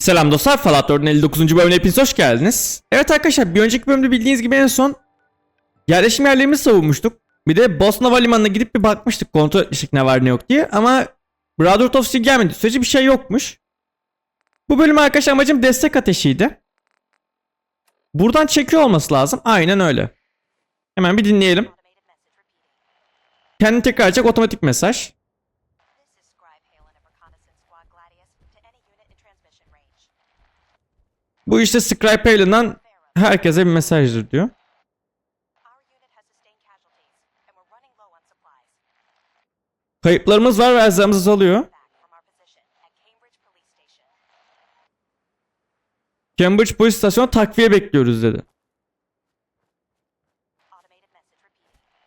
Selam dostlar, Fallout 4'ün 59. bölümüne hepiniz hoş geldiniz. Evet arkadaşlar, bir önceki bölümde bildiğiniz gibi en son yerleşim yerlerimizi savunmuştuk. Bir de Boston Havalimanı'na gidip bir bakmıştık kontrol etmiştik ne var ne yok diye. Ama Brotherhood of Steel gelmedi sürece bir şey yokmuş. Bu bölüm arkadaşlar amacım destek ateşiydi. Buradan çekiyor olması lazım. Aynen öyle. Hemen bir dinleyelim. Kendini tekrar edecek otomatik mesaj. Bu işte Scribe Palin'dan herkese bir mesajdır diyor. Kayıplarımız var ve erzağımız azalıyor. Cambridge polis istasyonu takviye bekliyoruz dedi.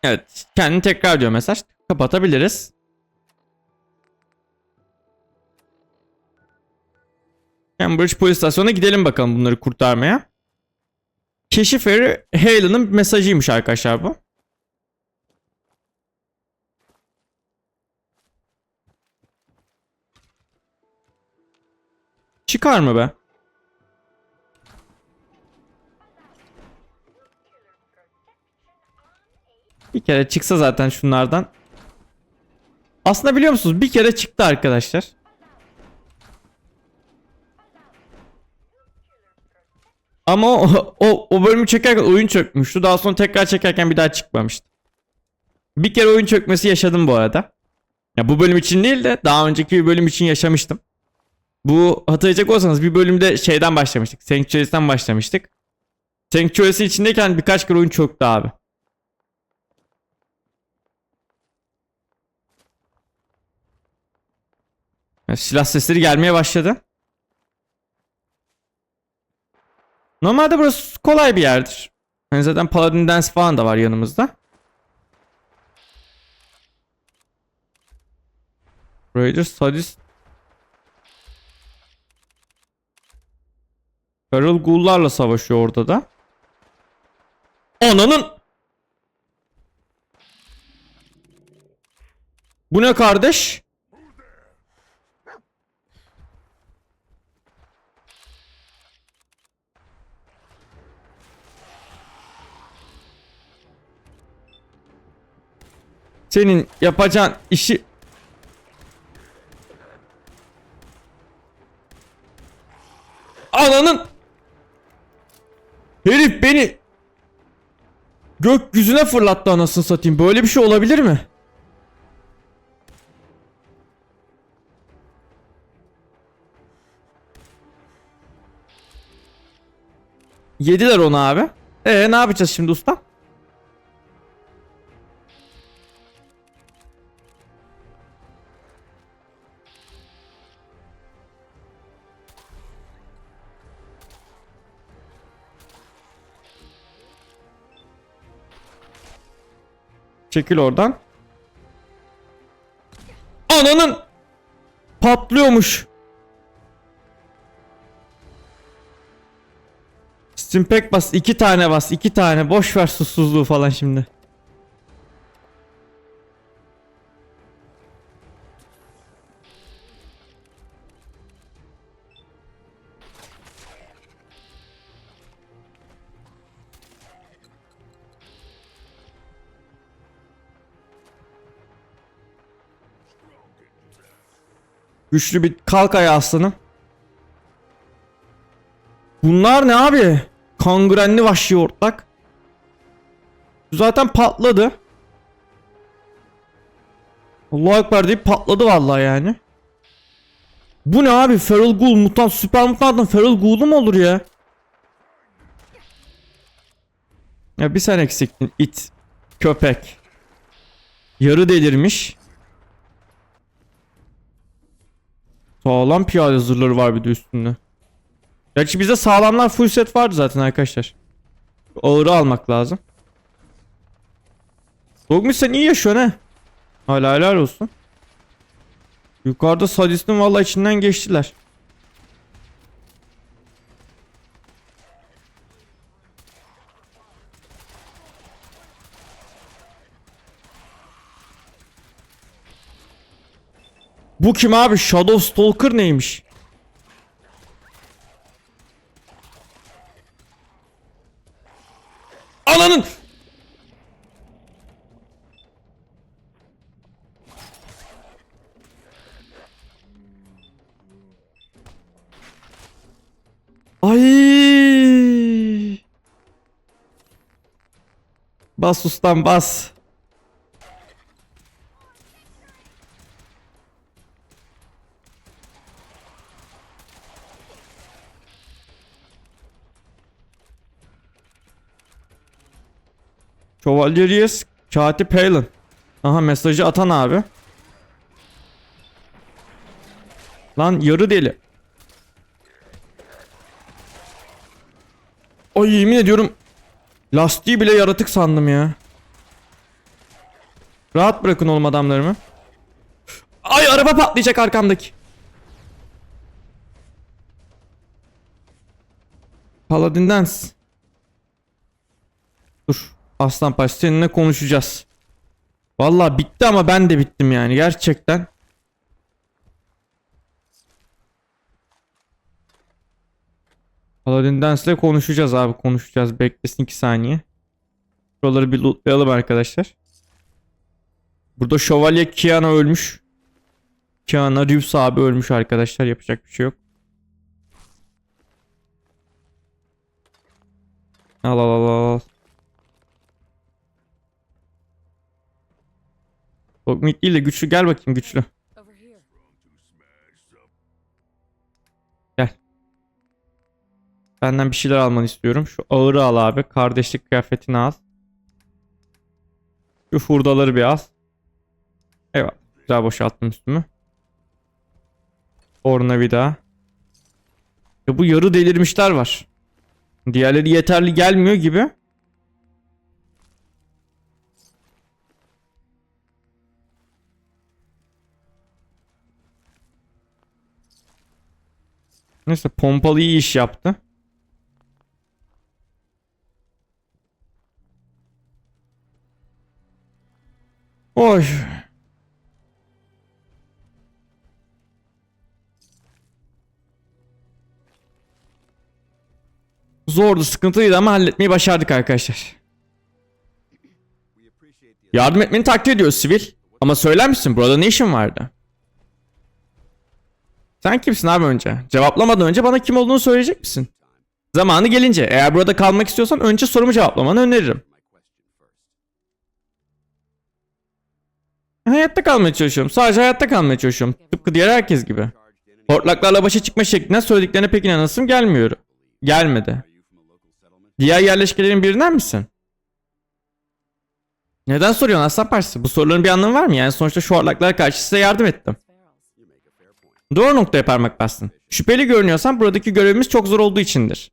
Evet kendini tekrar diyor mesaj. Kapatabiliriz. Cambridge polis istasyonuna gidelim bakalım bunları kurtarmaya. Keşif eri Halen'ın mesajıymış arkadaşlar bu. Çıkar mı be? Bir kere çıksa zaten şunlardan. Aslında biliyor musunuz bir kere çıktı arkadaşlar. Ama o, o, o bölümü çekerken oyun çökmüştü. Daha sonra tekrar çekerken bir daha çıkmamıştı. Bir kere oyun çökmesi yaşadım bu arada. Ya bu bölüm için değil de daha önceki bir bölüm için yaşamıştım. Bu hatırlayacak olsanız bir bölümde şeyden başlamıştık. Sanctuary'den başlamıştık. Sanctuary'si içindeyken birkaç kere oyun çöktü abi. Ya, Silah sesleri gelmeye başladı. Normalde burası kolay bir yerdir. Yani zaten Paladin Dance falan da var yanımızda. Raider Sadist Feral Ghoul'larla savaşıyor orada da. Ananın! Bu ne kardeş? Senin yapacağın işi Ananın Herif beni Gökyüzüne fırlattı anasını satayım. Böyle bir şey olabilir mi? Yediler onu abi. Ee ne yapacağız şimdi usta? Çekil oradan. Ananın patlıyormuş. Stimpack bas iki tane bas iki tane boş ver susuzluğu falan şimdi. Güçlü bir kalk ayağı aslanım. Bunlar ne abi? Kangrenli vahşi ortak. Zaten patladı. Allah ekber deyip patladı vallahi yani. Bu ne abi? Feral Ghoul mutant süper mutantın Feral Ghoul'u mu olur ya? Ya bir sen eksiktin it. Köpek. Yarı delirmiş. Sağlam piyade zırhları var bir de üstünde. Gerçi bizde sağlamlar full set vardı zaten arkadaşlar. Ağırı almak lazım. Dogmus sen iyi yaşıyorsun he. Hala helal olsun. Yukarıda sadistin valla içinden geçtiler. Bu kim abi? Shadow Stalker neymiş? Alanın! Ay! Bas ustam bas. Şövalyeriyiz. Katip Halen. Aha mesajı atan abi. Lan yarı deli. Ay yemin ediyorum. Lastiği bile yaratık sandım ya. Rahat bırakın oğlum adamlarımı. Ay araba patlayacak arkamdaki. Paladin Dance. Dur. Aslan Paş seninle konuşacağız. Vallahi bitti ama ben de bittim yani gerçekten. Paladin Dance'le konuşacağız abi konuşacağız. Beklesin 2 saniye. Şuraları bir lootlayalım arkadaşlar. Burada Şövalye Kiana ölmüş. Kiana Reeves abi ölmüş arkadaşlar. Yapacak bir şey yok. Al al al al. Değil de güçlü gel bakayım güçlü. Gel. Benden bir şeyler almanı istiyorum. Şu ağırı al abi. Kardeşlik kıyafetini al. Şu hurdaları bir al. Eyvallah. Güzel boşalttım üstümü. Orna bir daha. Ya bu yarı delirmişler var. Diğerleri yeterli gelmiyor gibi. Neyse pompalı iyi iş yaptı. Oy. Zordu, sıkıntılıydı ama halletmeyi başardık arkadaşlar. Yardım etmeni takdir ediyoruz sivil. Ama söyler misin burada ne işin vardı? Sen kimsin abi önce? Cevaplamadan önce bana kim olduğunu söyleyecek misin? Zamanı gelince eğer burada kalmak istiyorsan önce sorumu cevaplamanı öneririm. Hayatta kalmaya çalışıyorum. Sadece hayatta kalmaya çalışıyorum. Tıpkı diğer herkes gibi. Hortlaklarla başa çıkma şekline söylediklerine pek inanasım gelmiyor. Gelmedi. Diğer yerleşkelerin birinden misin? Neden soruyorsun Aslan Partisi? Bu soruların bir anlamı var mı? Yani sonuçta şu hortlaklara karşı size yardım ettim. Doğru noktaya parmak bastın. Şüpheli görünüyorsan buradaki görevimiz çok zor olduğu içindir.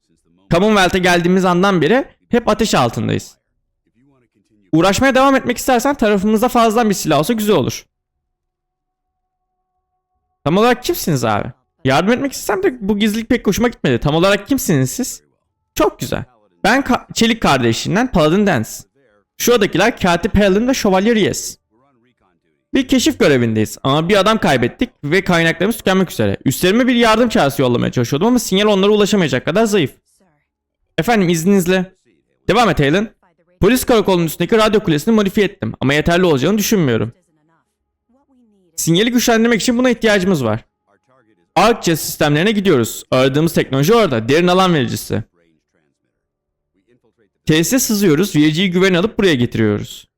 Commonwealth'e geldiğimiz andan beri hep ateş altındayız. Uğraşmaya devam etmek istersen tarafımızda fazladan bir silah olsa güzel olur. Tam olarak kimsiniz abi? Yardım etmek istesem de bu gizlilik pek hoşuma gitmedi. Tam olarak kimsiniz siz? Çok güzel. Ben Ka- Çelik kardeşinden Paladin Dance. Şuradakiler Katip Helen ve Şövalye Reyes. Bir keşif görevindeyiz ama bir adam kaybettik ve kaynaklarımız tükenmek üzere. Üstlerime bir yardım çağrısı yollamaya çalışıyordum ama sinyal onlara ulaşamayacak kadar zayıf. Efendim izninizle. Devam et Helen. Polis karakolunun üstündeki radyo kulesini modifiye ettim ama yeterli olacağını düşünmüyorum. Sinyali güçlendirmek için buna ihtiyacımız var. ArcGIS sistemlerine gidiyoruz. Aradığımız teknoloji orada. Derin alan vericisi. Tesise sızıyoruz. Vericiyi güven alıp buraya getiriyoruz.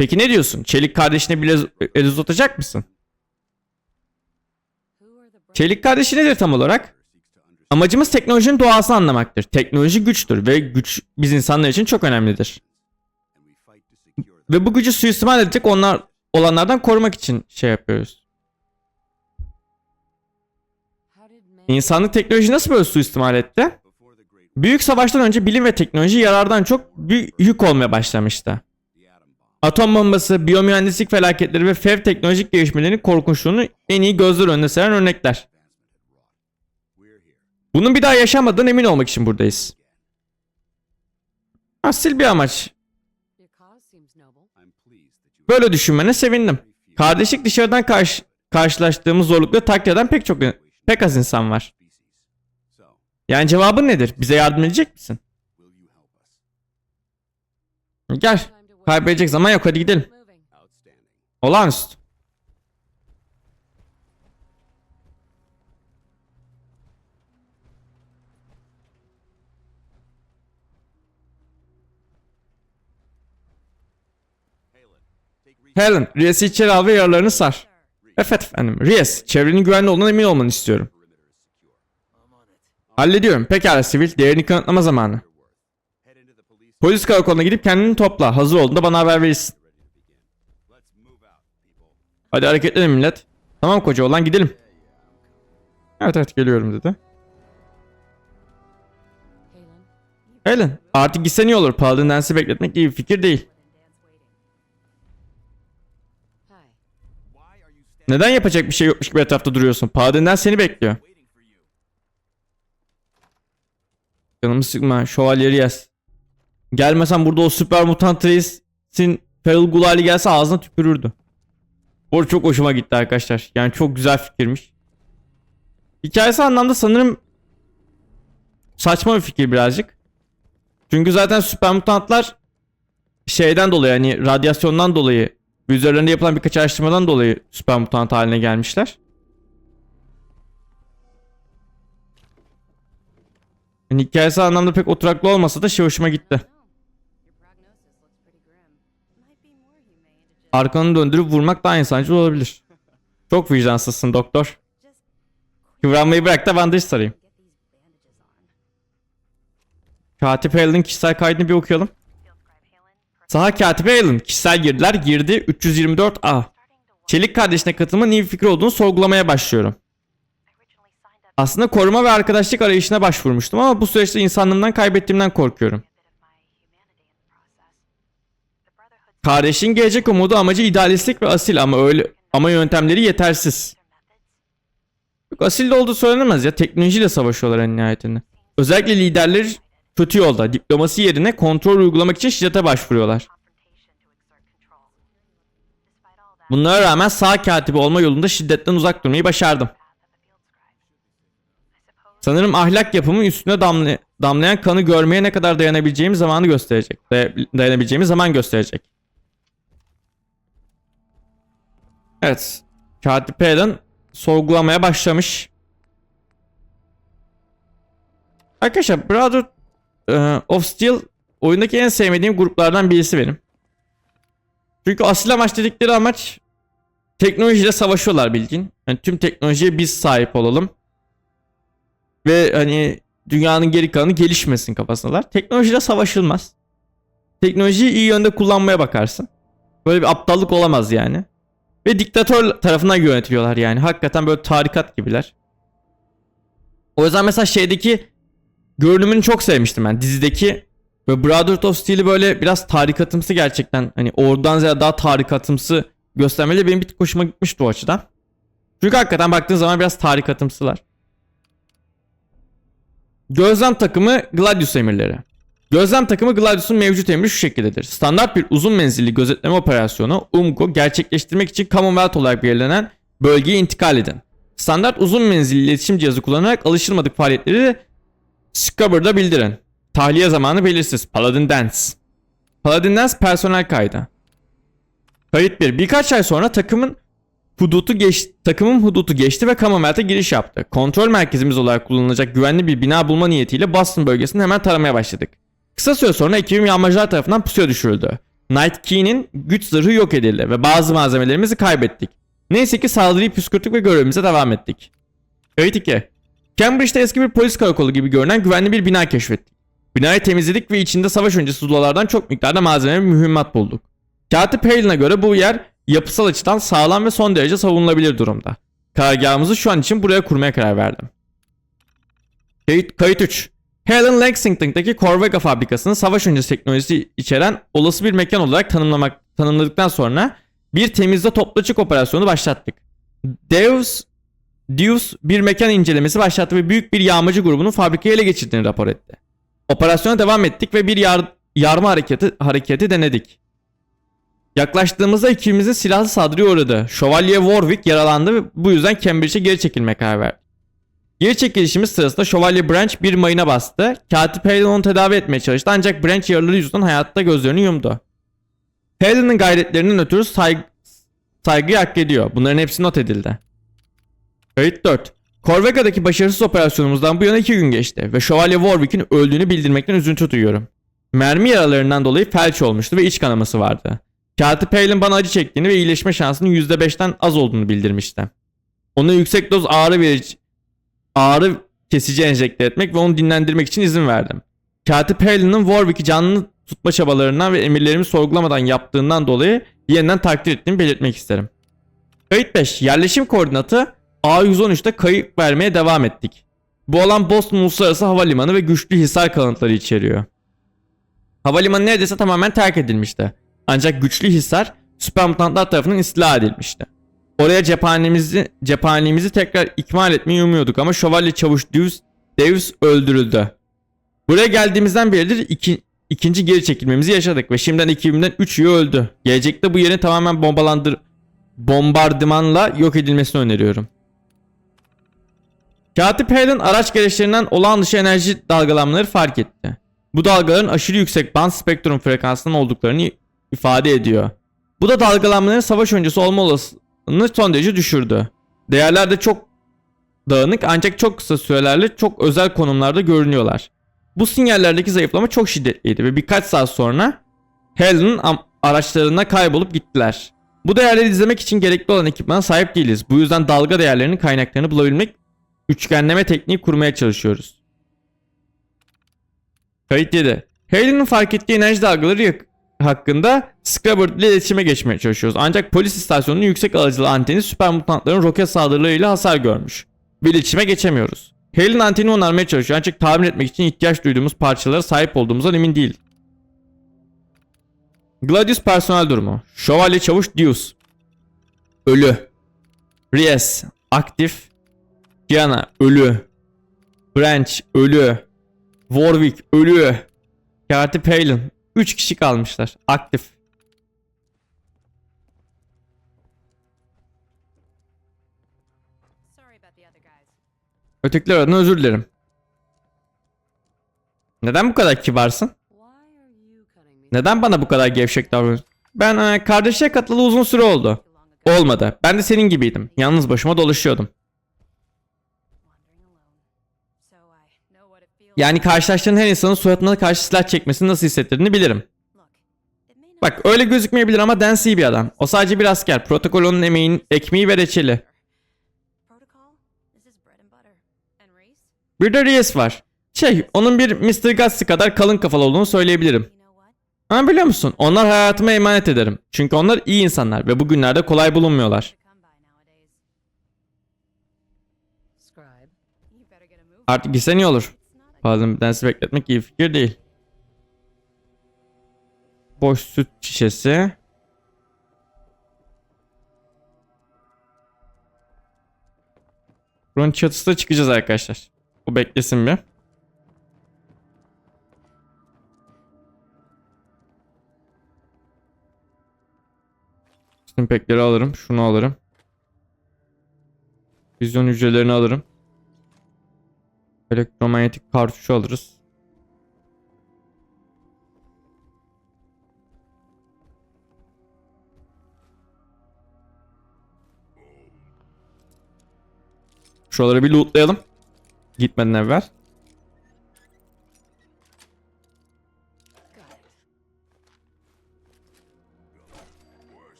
Peki ne diyorsun? Çelik kardeşine bile el uzatacak mısın? Çelik kardeşi nedir tam olarak? Amacımız teknolojinin doğasını anlamaktır. Teknoloji güçtür ve güç biz insanlar için çok önemlidir. Ve bu gücü suistimal edecek onlar olanlardan korumak için şey yapıyoruz. İnsanlık teknoloji nasıl böyle suistimal etti? Büyük savaştan önce bilim ve teknoloji yarardan çok büyük yük olmaya başlamıştı. Atom bombası, biyomühendislik felaketleri ve fev teknolojik gelişmelerinin korkunçluğunu en iyi gözler önüne seren örnekler. Bunun bir daha yaşanmadığından emin olmak için buradayız. Asil bir amaç. Böyle düşünmene sevindim. Kardeşlik dışarıdan karşı, karşılaştığımız zorlukları takdir eden pek çok pek az insan var. Yani cevabın nedir? Bize yardım edecek misin? Gel. Kaybedecek zaman yok hadi gidelim. Olağanüstü. Helen, Riyes'i içeri al ve yaralarını sar. Evet efendim, Riyes, çevrenin güvenli olduğuna emin olmanı istiyorum. Hallediyorum. Pekala sivil, değerini kanıtlama zamanı. Polis karakoluna gidip kendini topla. Hazır olduğunda bana haber verirsin. Hadi hareketlenin millet. Tamam koca olan gidelim. Evet evet geliyorum dedi. Helen artık gitsen iyi olur. Paladin Dance'i bekletmek iyi bir fikir değil. Neden yapacak bir şey yokmuş gibi etrafta duruyorsun? Paladin Dance seni bekliyor. Canımı sıkma. Şövalyeri yaz. Gelmesen burada o süper mutant reisin Feral Gulali gelse ağzına tükürürdü. Bu çok hoşuma gitti arkadaşlar. Yani çok güzel fikirmiş. Hikayesi anlamda sanırım saçma bir fikir birazcık. Çünkü zaten süper mutantlar şeyden dolayı hani radyasyondan dolayı üzerlerinde yapılan birkaç araştırmadan dolayı süper mutant haline gelmişler. Yani hikayesi anlamda pek oturaklı olmasa da şey hoşuma gitti. Arkanı döndürüp vurmak daha insancıl olabilir. Çok vicdansızsın doktor. Kıvranmayı bırak da bandaj sarayım. Katip Helen'in kişisel kaydını bir okuyalım. Saha Katibi Helen kişisel girdiler girdi 324A. starting to wonder. Çelik kardeşine katılımın iyi bir fikir olduğunu sorgulamaya başlıyorum. Aslında koruma ve arkadaşlık arayışına başvurmuştum ama bu süreçte insanlığımdan kaybettiğimden korkuyorum. Kardeşin gelecek umudu amacı idealistlik ve asil ama öyle ama yöntemleri yetersiz. Yok, asil de olduğu söylenemez ya teknolojiyle savaşıyorlar en nihayetinde. Özellikle liderler kötü yolda diplomasi yerine kontrol uygulamak için şiddete başvuruyorlar. Bunlara rağmen sağ katibi olma yolunda şiddetten uzak durmayı başardım. Sanırım ahlak yapımı üstüne damla- damlayan kanı görmeye ne kadar dayanabileceğim zamanı gösterecek. Day- dayanabileceğimiz zaman gösterecek. Evet. Katip Helen sorgulamaya başlamış. Arkadaşlar Brother e, of Steel oyundaki en sevmediğim gruplardan birisi benim. Çünkü asil amaç dedikleri amaç teknolojiyle savaşıyorlar bildiğin. Yani tüm teknolojiye biz sahip olalım ve hani dünyanın geri kalanı gelişmesin kafasındalar. Teknolojiyle savaşılmaz. Teknolojiyi iyi yönde kullanmaya bakarsın. Böyle bir aptallık olamaz yani. Ve diktatör tarafından yönetiliyorlar yani. Hakikaten böyle tarikat gibiler. O yüzden mesela şeydeki görünümünü çok sevmiştim ben. Dizideki ve Brotherhood of Steel'i böyle biraz tarikatımsı gerçekten. Hani oradan ziyade daha tarikatımsı göstermeleri benim bir tık hoşuma gitmişti o açıdan. Çünkü hakikaten baktığın zaman biraz tarikatımsılar. Gözlem takımı Gladius emirleri. Gözlem takımı Gladius'un mevcut emri şu şekildedir. Standart bir uzun menzilli gözetleme operasyonu UMGO gerçekleştirmek için Commonwealth olarak belirlenen bölgeye intikal edin. Standart uzun menzilli iletişim cihazı kullanarak alışılmadık faaliyetleri Scubber'da bildirin. Tahliye zamanı belirsiz. Paladin Dance. Paladin Dance personel kaydı. Kayıt 1. Birkaç ay sonra takımın hudutu geç, takımın hudutu geçti ve Commonwealth'e giriş yaptı. Kontrol merkezimiz olarak kullanılacak güvenli bir bina bulma niyetiyle Boston bölgesini hemen taramaya başladık. Kısa süre sonra ekibim yağmacılar tarafından pusuya düşürüldü. Night Key'nin güç zırhı yok edildi ve bazı malzemelerimizi kaybettik. Neyse ki saldırıyı püskürttük ve görevimize devam ettik. Kayıt 2. Cambridge'de eski bir polis karakolu gibi görünen güvenli bir bina keşfettik. Binayı temizledik ve içinde savaş öncesi zulalardan çok miktarda malzeme ve mühimmat bulduk. Katip Hale'ına göre bu yer yapısal açıdan sağlam ve son derece savunulabilir durumda. Karargahımızı şu an için buraya kurmaya karar verdim. Kayıt, kayıt 3. Helen Lexington'daki Corvega fabrikasını savaş öncesi teknolojisi içeren olası bir mekan olarak tanımlamak, tanımladıktan sonra bir temizle topluçuk operasyonu başlattık. Deus Deus bir mekan incelemesi başlattı ve büyük bir yağmacı grubunun fabrikayı ele geçirdiğini rapor etti. Operasyona devam ettik ve bir yar, yarma hareketi, hareketi denedik. Yaklaştığımızda ekibimizin silahlı saldırıya uğradı. Şövalye Warwick yaralandı ve bu yüzden Cambridge'e geri çekilmeye karar verdi. Geri çekilişimiz sırasında Şövalye Branch bir mayına bastı. Katip Halen onu tedavi etmeye çalıştı ancak Branch yaraları yüzünden hayatta gözlerini yumdu. Halen'ın gayretlerinden ötürü saygı, saygıyı hak ediyor. Bunların hepsi not edildi. Kayıt 4. Corvega'daki başarısız operasyonumuzdan bu yana 2 gün geçti ve Şövalye Warwick'in öldüğünü bildirmekten üzüntü duyuyorum. Mermi yaralarından dolayı felç olmuştu ve iç kanaması vardı. Katip Halen bana acı çektiğini ve iyileşme şansının %5'ten az olduğunu bildirmişti. Ona yüksek doz ağrı verici ağrı kesici enjekte etmek ve onu dinlendirmek için izin verdim. Katip Halen'ın Warwick'i canlı tutma çabalarından ve emirlerimi sorgulamadan yaptığından dolayı yeniden takdir ettiğimi belirtmek isterim. Kayıt 5. Yerleşim koordinatı A113'te kayıp vermeye devam ettik. Bu alan Boston Uluslararası Havalimanı ve güçlü hisar kalıntıları içeriyor. Havalimanı neredeyse tamamen terk edilmişti. Ancak güçlü hisar süper mutantlar tarafından istila edilmişti. Oraya cephanemizi, cephanemizi tekrar ikmal etmeyi umuyorduk ama şövalye çavuş Deus, Deus öldürüldü. Buraya geldiğimizden beridir iki, ikinci geri çekilmemizi yaşadık ve şimdiden ekibimden 3 üye öldü. Gelecekte bu yerin tamamen bombalandır bombardımanla yok edilmesini öneriyorum. Katip Halen araç gereçlerinden olağan dışı enerji dalgalanmaları fark etti. Bu dalgaların aşırı yüksek band spektrum frekansının olduklarını ifade ediyor. Bu da dalgalanmaların savaş öncesi olma olasılığını son derece düşürdü. Değerler de çok dağınık ancak çok kısa sürelerle çok özel konumlarda görünüyorlar. Bu sinyallerdeki zayıflama çok şiddetliydi ve birkaç saat sonra Helen'ın araçlarına kaybolup gittiler. Bu değerleri izlemek için gerekli olan ekipmana sahip değiliz. Bu yüzden dalga değerlerinin kaynaklarını bulabilmek üçgenleme tekniği kurmaya çalışıyoruz. Kayıt 7. Halen'ın fark ettiği enerji dalgaları hakkında Scrubber ile iletişime geçmeye çalışıyoruz. Ancak polis istasyonunun yüksek alıcılı anteni süper mutantların roket saldırılarıyla hasar görmüş. Ve iletişime geçemiyoruz. Halen anteni onarmaya çalışıyor ancak tahmin etmek için ihtiyaç duyduğumuz parçalara sahip olduğumuzdan emin değil. Gladius personel durumu. Şövalye çavuş Deus. Ölü. Ries. Aktif. Diana. Ölü. Branch. Ölü. Warwick. Ölü. Katip Halen. 3 kişi kalmışlar. Aktif. Ötekiler adına özür dilerim. Neden bu kadar kibarsın? Neden bana bu kadar gevşek davranıyorsun? Ben e, kardeşe katılı uzun süre oldu. Olmadı. Ben de senin gibiydim. Yalnız başıma dolaşıyordum. Yani karşılaştığın her insanın suratına karşı silah çekmesini nasıl hissettirdiğini bilirim. Bak öyle gözükmeyebilir ama Dance iyi bir adam. O sadece bir asker. Protokol onun emeğin, ekmeği ve reçeli. Bir de Reyes var. Şey, onun bir Mr. Gutsy kadar kalın kafalı olduğunu söyleyebilirim. Ama biliyor musun? Onlar hayatıma emanet ederim. Çünkü onlar iyi insanlar ve bugünlerde kolay bulunmuyorlar. Artık gitsen iyi olur. Bazen Dance'i bekletmek iyi fikir değil. Boş süt şişesi. Buranın çatısına çıkacağız arkadaşlar. Bu beklesin bir. Stimpekleri alırım. Şunu alırım. Vizyon hücrelerini alırım. Elektromanyetik kartuşu alırız. Şuraları bir lootlayalım. Gitmeden evvel.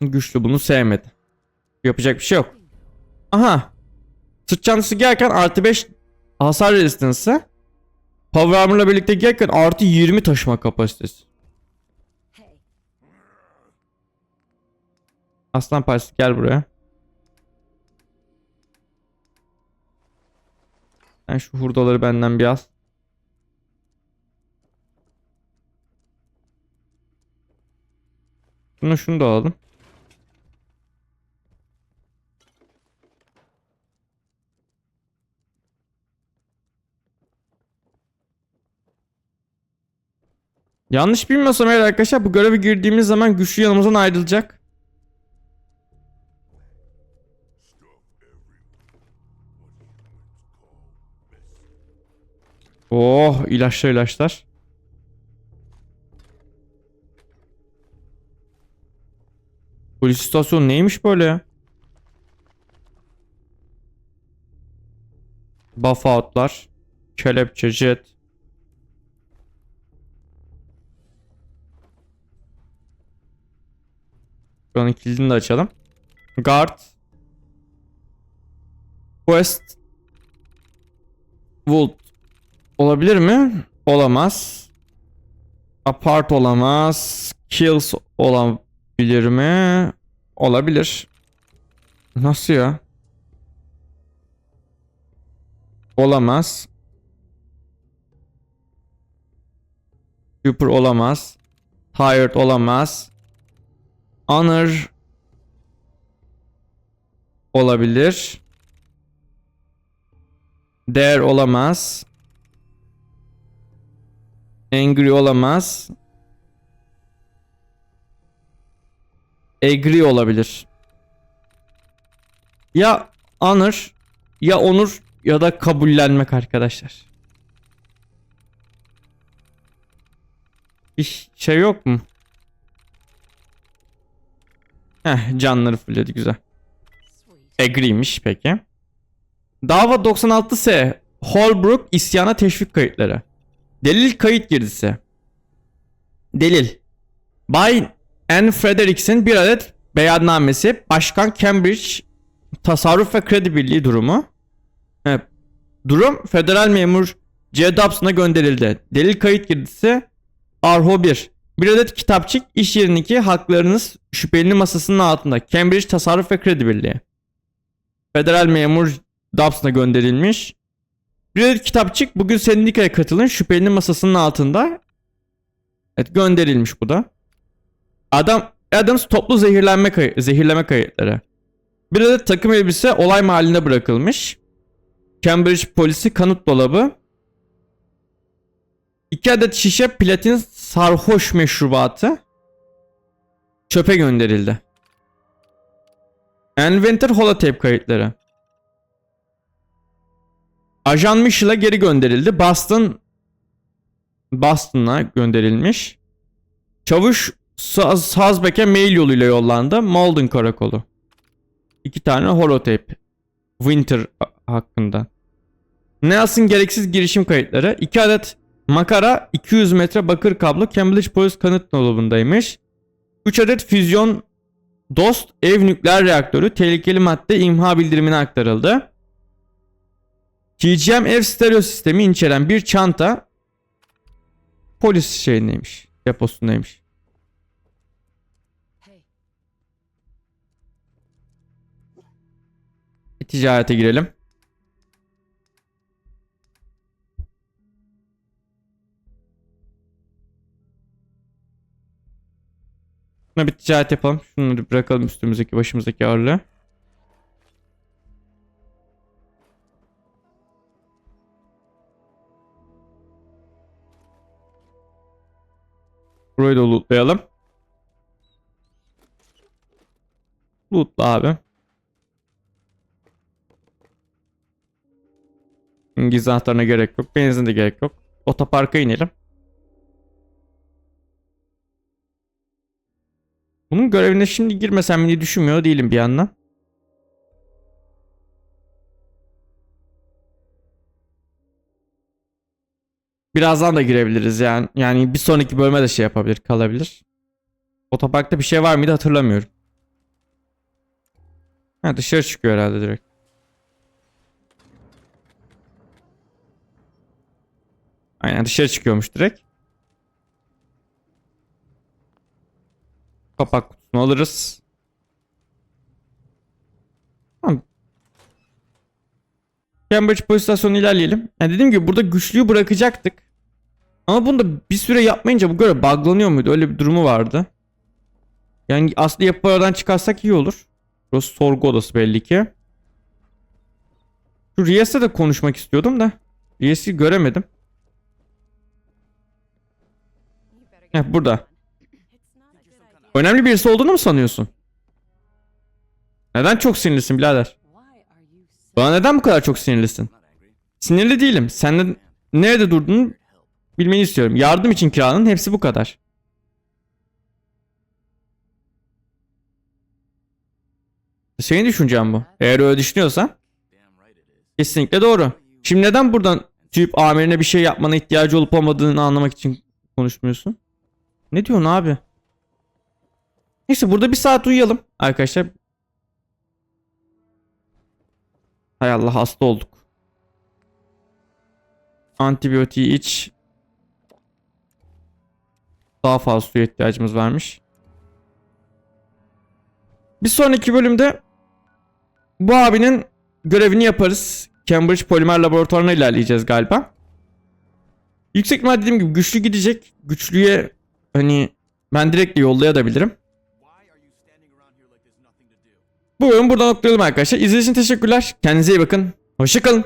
Güçlü bunu sevmedi. Yapacak bir şey yok. Aha. Sırt çantası giyerken artı 5 hasar resistance'ı. Power Armor'la birlikte giyerken artı 20 taşıma kapasitesi. Aslan parçası gel buraya. Sen şu hurdaları benden bir al. Şunu şunu da alalım. Yanlış bilmiyorsam eğer arkadaşlar bu göreve girdiğimiz zaman güçlü yanımızdan ayrılacak. Oh ilaçlar ilaçlar. Polis istasyonu neymiş böyle ya? Buff outlar. Kelepçe jet. Buranın kilidini de açalım. Guard. Quest. Vault. Olabilir mi? Olamaz. Apart olamaz. Kills olabilir mi? Olabilir. Nasıl ya? Olamaz. Super olamaz. Tired olamaz. Honor olabilir. Dare olamaz. Angry olamaz. Agree olabilir. Ya honor ya onur ya da kabullenmek arkadaşlar. Bir şey yok mu? Heh canları fulledi güzel. Agree'miş peki. Dava 96S Holbrook isyana teşvik kayıtları. Delil kayıt girdisi. Delil. Bay Anne Frederickson bir adet beyannamesi Başkan Cambridge tasarruf ve kredi birliği durumu. Evet. Durum federal memur C. Dobson'a gönderildi. Delil kayıt girdisi Arho 1. Bir adet kitapçık iş yerindeki haklarınız şüphelinin masasının altında. Cambridge Tasarruf ve Kredi Birliği. Federal memur Dobson'a gönderilmiş. Bir adet kitapçık bugün sendikaya katılın şüphelinin masasının altında. Evet gönderilmiş bu da. Adam Adams toplu zehirlenme kay- zehirleme kayıtları. Bir adet takım elbise olay mahallinde bırakılmış. Cambridge polisi kanıt dolabı. İki adet şişe platin sarhoş meşrubatı çöpe gönderildi. Enventer holotape kayıtları. Ajan Mitchell'a geri gönderildi. Boston Boston'a gönderilmiş. Çavuş Saz Sazbek'e mail yoluyla yollandı. Malden karakolu. İki tane holotape. Winter hakkında. Nelson gereksiz girişim kayıtları. İki adet makara 200 metre bakır kablo Cambridge Polis kanıt dolabındaymış. 3 adet füzyon dost ev nükleer reaktörü tehlikeli madde imha bildirimine aktarıldı. TGM ev stereo sistemi içeren bir çanta polis şeyindeymiş. Deposundaymış. Ticarete girelim. Şuna bir ticaret yapalım. Şunları bırakalım üstümüzdeki başımızdaki ağırlığı. Burayı da lootlayalım. Lootla abi. İngiliz anahtarına gerek yok. Benzin de gerek yok. Otoparka inelim. Bunun görevine şimdi girmesem diye düşünmüyor değilim bir yandan. Birazdan da girebiliriz yani. Yani bir sonraki bölüme de şey yapabilir, kalabilir. Otoparkta bir şey var mıydı hatırlamıyorum. Ha dışarı çıkıyor herhalde direkt. Aynen dışarı çıkıyormuş direkt. Kapak kutusunu alırız. Tamam. Cambridge Polis İstasyonu'na ilerleyelim. Yani dediğim gibi burada güçlüyü bırakacaktık. Ama bunu da bir süre yapmayınca bu göre buglanıyor muydu? Öyle bir durumu vardı. Yani aslı yapılardan çıkarsak iyi olur. Burası sorgu odası belli ki. Şu Riyas'la da konuşmak istiyordum da. Riyas'ı göremedim. Heh burada. Önemli birisi olduğunu mu sanıyorsun? Neden çok sinirlisin birader? Bana neden bu kadar çok sinirlisin? Sinirli değilim. Senden nerede durduğunu bilmeni istiyorum. Yardım için kiranın hepsi bu kadar. Senin düşüncen bu. Eğer öyle düşünüyorsan kesinlikle doğru. Şimdi neden buradan tüyüp amirine bir şey yapmana ihtiyacı olup olmadığını anlamak için konuşmuyorsun? Ne diyorsun abi? Neyse burada bir saat uyuyalım arkadaşlar. Hay Allah hasta olduk. Antibiyotiği iç. Daha fazla suya ihtiyacımız varmış. Bir sonraki bölümde bu abinin görevini yaparız. Cambridge Polimer Laboratuvarı'na ilerleyeceğiz galiba. Yüksek ihtimal dediğim gibi güçlü gidecek. Güçlüye hani ben direkt de yollayabilirim. Bu bölümü burada noktalayalım arkadaşlar. İzlediğiniz için teşekkürler. Kendinize iyi bakın. Hoşçakalın.